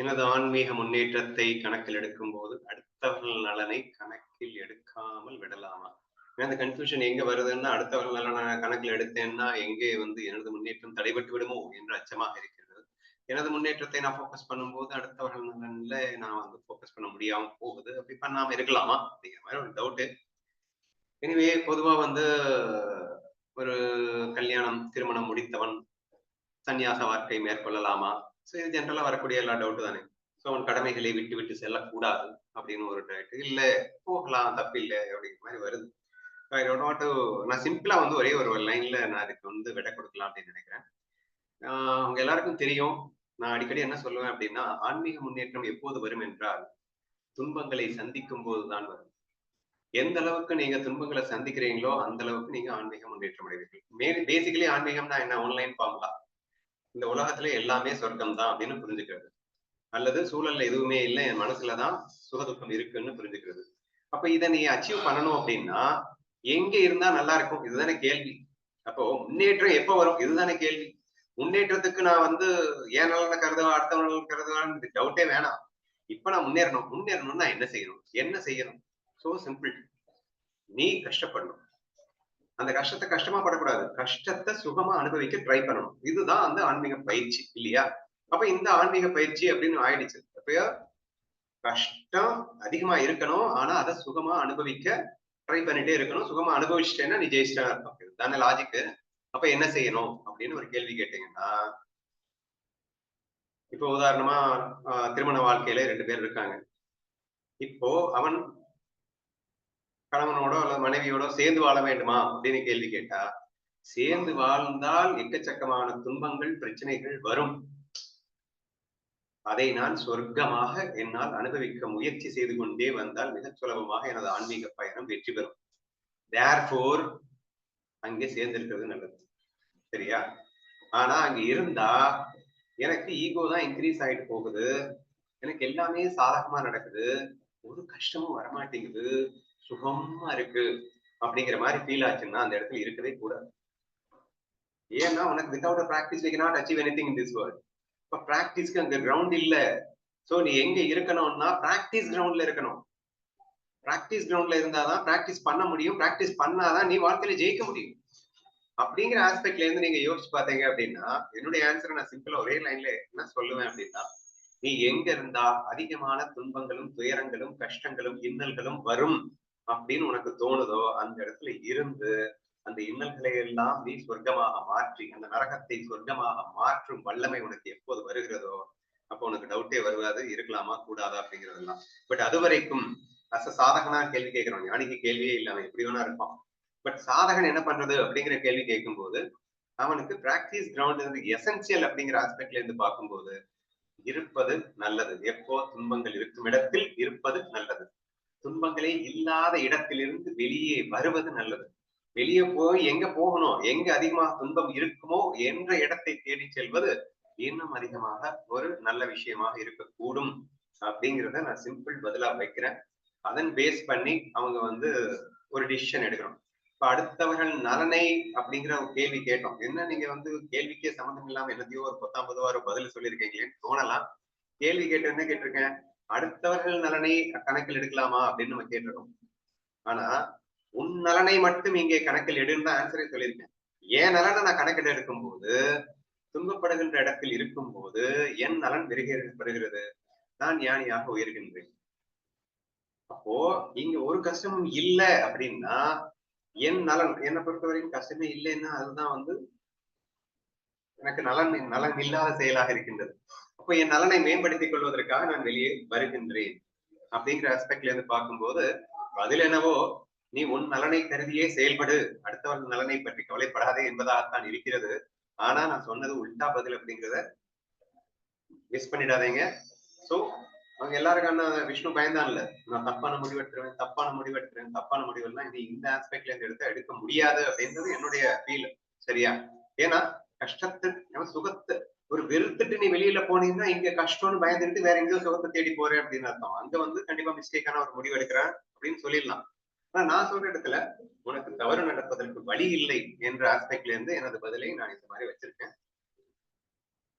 எனது ஆன்மீக முன்னேற்றத்தை கணக்கில் எடுக்கும் போது அடுத்தவர்கள் நலனை கணக்கில் எடுக்காமல் விடலாமா? அந்த கன்ஃபியூஷன் எங்க வருதுன்னா அடுத்தவர்கள் நலனை கணக்கில் எடுத்தேன்னா எங்கே வந்து எனது முன்னேற்றம் தடைபட்டு விடுமோ என்ற அச்சமாக இருக்கிறது. எனது முன்னேற்றத்தை நான் ஃபோக்கஸ் பண்ணும்போது அடுத்தவர்கள் நலன்ல நான் வந்து ஃபோக்கஸ் பண்ண முடியாம போகுது. அப்படி பண்ணாம இருக்கலாமா? அப்படிங்கிற மாதிரி ஒரு டவுட்டு எனவே பொதுவா வந்து ஒரு கல்யாணம் திருமணம் முடித்தவன் சன்னியாச வாழ்க்கை மேற்கொள்ளலாமா? ஸோ இது ஜென்ரலா வரக்கூடிய எல்லா டவுட்டு தானே? ஸோ அவன் கடமைகளை விட்டு விட்டு செல்லக்கூடாது அப்படின்னு ஒரு டவுட் இல்ல போகலாம் தப்பு இல்லை அப்படிங்கிற மாதிரி வருது. ஐ டோன்ட் வாட் டு நான் சிம்பிளா வந்து ஒரே ஒரு லைன்ல நான் அதுக்கு வந்து விடை கொடுக்கலாம் அப்படின்னு நினைக்கிறேன். ஆஹ் அவங்க எல்லாருக்கும் தெரியும். நான் அடிக்கடி என்ன சொல்லுவேன் அப்படின்னா ஆன்மீக முன்னேற்றம் எப்போது வரும் என்றால் துன்பங்களை சந்திக்கும் போதுதான் வரும். எந்த அளவுக்கு நீங்க துன்பங்களை சந்திக்கிறீங்களோ அந்த அளவுக்கு நீங்க ஆன்மீக முன்னேற்றம் அடைவீர்கள். பேசிக்கலி ஆன்மீகம்னா என்ன? ஆன்லைன் ஃபார்முலா இந்த உலகத்துல எல்லாமே சொர்க்கம் தான் அப்படின்னு புரிஞ்சுக்கிறது. அல்லது சூழல்ல எதுவுமே இல்லை என் மனசுலதான் சுகதுக்கம் இருக்குன்னு புரிஞ்சுக்கிறது. அப்ப இதை நீ அச்சீவ் பண்ணணும் அப்படின்னா எங்க இருந்தா நல்லா இருக்கும்? இதுதானே கேள்வி. அப்போ முன்னேற்றம் எப்ப வரும்? இதுதானே கேள்வி. முன்னேற்றத்துக்கு நான் வந்து ஏன் நலனை கருதுவா அடுத்த கருதுவான்னு டவுட்டே வேணாம். இப்ப நான் முன்னேறணும். முன்னேறணும்னா என்ன செய்யணும்? என்ன செய்யணும்? சோ சிம்பிள் நீ கஷ்டப்படணும். அந்த கஷ்டத்தை கஷ்டமா படக்கூடாது. கஷ்டத்தை சுகமா அனுபவிக்க ட்ரை பண்ணணும். இதுதான் அந்த ஆன்மீக பயிற்சி இல்லையா? அப்ப இந்த ஆன்மீக பயிற்சி அப்படின்னு ஆயிடுச்சு. அப்பயோ கஷ்டம் அதிகமா இருக்கணும். ஆனா அதை சுகமா அனுபவிக்க ட்ரை பண்ணிட்டே இருக்கணும். சுகமா அனுபவிச்சிட்டேன்னா நீ ஜெயிச்சிட்டா அர்த்தம். இதுதானே லாஜிக்கு அப்ப என்ன செய்யணும்? அப்படின்னு ஒரு கேள்வி கேட்டீங்கன்னா இப்போ உதாரணமா திருமண வாழ்க்கையில ரெண்டு பேர் இருக்காங்க. இப்போ அவன் கணவனோட அல்லது மனைவியோட சேர்ந்து வாழ வேண்டுமா அப்படின்னு கேள்வி கேட்டா சேர்ந்து வாழ்ந்தால் எக்கச்சக்கமான துன்பங்கள் பிரச்சனைகள் வரும். அதை நான் சொர்க்கமாக என்னால் அனுபவிக்க முயற்சி செய்து கொண்டே வந்தால் மிகச் சுலபமாக எனது ஆன்மீக பயணம் வெற்றி பெறும். தேர்ஃபோர் அங்கே சேர்ந்திருக்கிறது நல்லது. சரியா? ஆனா அங்க இருந்தா எனக்கு ஈகோ தான் இன்க்ரீஸ் ஆயிட்டு போகுது. எனக்கு எல்லாமே சாதகமா நடக்குது. ஒரு கஷ்டமும் வரமாட்டேங்குது. சுகமா இருக்கு அப்படிங்கிற மாதிரி ஃபீல் ஆச்சுன்னா அந்த இடத்துல இருக்கவே கூடாது. ஏன்னா உனக்கு without practice we not achieve anything in this world இப்போ ப்ராக்டிஸ்க்கு அங்க கிரவுண்ட் இல்ல. சோ நீ எங்க இருக்கணும்னா ப்ராக்டிஸ் கிரவுண்ட்ல இருக்கணும். ப்ராக்டிஸ் கிரவுண்ட்ல இருந்தாதான் ப்ராக்டிஸ் பண்ண முடியும். ப்ராக்டிஸ் பண்ணாதான் நீ வாழ்க்கையில ஜெயிக்க முடியும். அப்படிங்கிற ஆஸ்பெக்ட்ல இருந்து நீங்க யோசிச்சு பாத்தீங்க அப்படின்னா என்னுடைய ஆன்சரை நான் சிம்பிளா ஒரே லைன்ல என்ன சொல்லுவேன் அப்படின்னா நீ எங்க இருந்தா அதிகமான துன்பங்களும் துயரங்களும் கஷ்டங்களும் இன்னல்களும் வரும். அப்படின்னு உனக்கு தோணுதோ அந்த இடத்துல இருந்து அந்த இன்னல்களை எல்லாம் நீ சொர்க்கமாக மாற்றி அந்த நரகத்தை சொர்க்கமாக மாற்றும் வல்லமை உனக்கு எப்போது வருகிறதோ அப்போ உனக்கு டவுட்டே வருவாது இருக்கலாமா கூடாதா அப்படிங்கிறதெல்லாம். பட் அது வரைக்கும் அச சாதகனா கேள்வி கேட்கிறோம். ஞானிக்கு கேள்வியே இல்லாம எப்படி வேணா இருப்பான். பட் சாதகன் என்ன பண்றது அப்படிங்கிற கேள்வி கேட்கும் போது அவனுக்கு பிராக்டிஸ் கிரவுண்ட் இருந்து எசென்சியல் அப்படிங்கிற ஆஸ்பெக்ட்ல இருந்து பார்க்கும்போது இருப்பது நல்லது. எப்போ துன்பங்கள் இருக்கும் இடத்தில் இருப்பது நல்லது. இல்லாத இடத்திலிருந்து வெளியே வருவது நல்லது. வெளியே போய் எங்க போகணும் எங்க அதிகமாக துன்பம் இருக்குமோ என்ற இடத்தை தேடி செல்வது இன்னும் அதிகமாக ஒரு நல்ல விஷயமாக இருக்கக்கூடும். அப்படிங்கிறத நான் சிம்பிள் பதிலா வைக்கிறேன். அதன் பேஸ் பண்ணி அவங்க வந்து ஒரு டிசிஷன் எடுக்கணும். இப்ப அடுத்தவர்கள் நலனை அப்படிங்கிற ஒரு கேள்வி கேட்டோம். என்ன நீங்க வந்து கேள்விக்கே சம்மந்தம் இல்லாம என்னத்தையோ ஒரு பத்தாம் பொதுவா ஒரு பதில் சொல்லியிருக்கீங்களேன்னு தோணலாம். கேள்வி கேட்டு என்ன கேட்டிருக்கேன். அடுத்தவர்கள் நலனை கணக்கில் எடுக்கலாமா அப்படின்னு நம்ம கேட்டிருக்கோம். ஆனா உன் நலனை மட்டும் இங்கே கணக்கில் எடுன்னு ஆன்சரை சொல்லியிருக்கேன். என் நலனை நான் கணக்கில் எடுக்கும் போது துன்பப்படுகின்ற இடத்தில் இருக்கும் போது என் நலன் பெறுகிறது நான் ஞானியாக உயர்கின்றேன். அப்போ இங்க ஒரு கஷ்டமும் இல்லை அப்படின்னா என் நலன் என்னை பொறுத்தவரையும் கஷ்டமே இல்லைன்னா அதுதான் வந்து எனக்கு நலன் நலன் இல்லாத செயலாக இருக்கின்றது. அப்போ என் நலனை மேம்படுத்திக் கொள்வதற்காக நான் வெளியே வருகின்றேன். அப்படிங்கிற ஆஸ்பெக்ட்ல இருந்து பார்க்கும்போது பதில் என்னவோ நீ உன் நலனை கருதியே செயல்படு அடுத்தவர்கள் நலனை பற்றி கவலைப்படாதே என்பதாகத்தான் இருக்கிறது. ஆனா நான் சொன்னது உல்டா பதில் அப்படிங்கிறத மிஸ் பண்ணிடாதீங்க. சோ அவங்க எல்லாருக்கான விஷ்ணு பயந்தான் இல்ல நான் தப்பான முடிவு எடுத்துருவேன் தப்பான முடிவு எடுத்துருவேன் தப்பான முடிவுலாம் இது இந்த ஆஸ்பெக்ட்ல இருந்து எடுத்து எடுக்க முடியாது அப்படின்றது என்னுடைய ஃபீல் சரியா? ஏன்னா கஷ்டத்து சுகத்து ஒரு வெறுத்துட்டு நீ வெளியில போனீங்கன்னா இங்க கஷ்டம்னு பயந்துட்டு வேற எங்கேயோ சுகத்தை தேடி போறேன் அப்படின்னு அர்த்தம். அங்க வந்து கண்டிப்பா மிஸ்டேக்கான ஒரு முடிவு எடுக்கிறேன் அப்படின்னு சொல்லிடலாம். ஆனா நான் சொல்ற இடத்துல உனக்கு தவறு நடப்பதற்கு வழி இல்லை என்ற ஆஸ்பெக்ட்ல இருந்து எனது பதிலை நான் இந்த மாதிரி வச்சிருக்கேன்.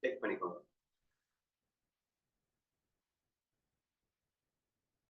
செக் பண்ணிக்கோங்க.